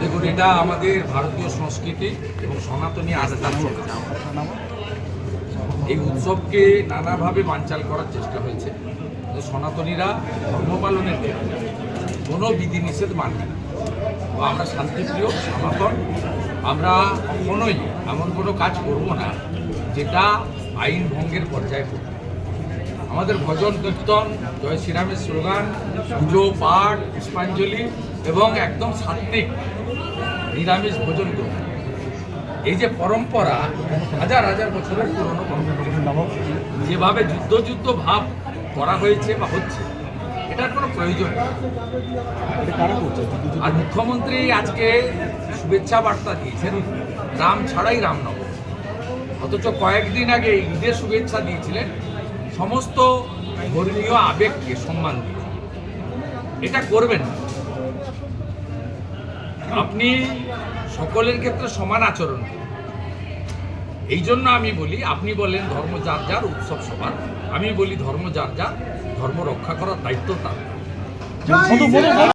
দেখুন, এটা আমাদের ভারতীয় সংস্কৃতি এবং সনাতনী আস্থার এই উৎসবকে নানাভাবে বানচাল করার চেষ্টা হয়েছে। সনাতনীরা ধর্ম পালনের ক্ষেত্রে কোনো বিধিনিষেধ মানে তো আমরা শান্তিপ্রিয়, সনাতন, আমরা কখনোই এমন কোনো কাজ করব না যেটা আইন ভঙ্গের পর্যায়ে পড়বে। আমাদের ভজন, কীর্তন, জয় শ্রীরামের স্লোগান, পুজো, পাঠ, পুষ্পাঞ্জলি এবং একদম সাত্বিক নিরামিষ ভোজন গ্রহণ এই যে পরম্পরা, হাজার হাজার বছরের পুরনো যেভাবে যুদ্ধ যুদ্ধ ভাব করা হয়েছে বা হচ্ছে, এটার কোনো প্রয়োজন আর মুখ্যমন্ত্রী আজকে শুভেচ্ছা বার্তা দিয়েছেন, রাম ছাড়াই রামনবমী। অথচ কয়েকদিন আগে ঈদের শুভেচ্ছা দিয়েছিলেন। সমস্ত ধর্মীয় আবেগকে সম্মান দিয়ে। এটা করবেন আপনি সকলের ক্ষেত্রে সমান আচরণ এই জন্য আমি বলি, আপনি বলেন ধর্ম যার যার, উৎসব সবার। আমি বলি ধর্ম যার যার, ধর্ম রক্ষা করার দায়িত্ব তার।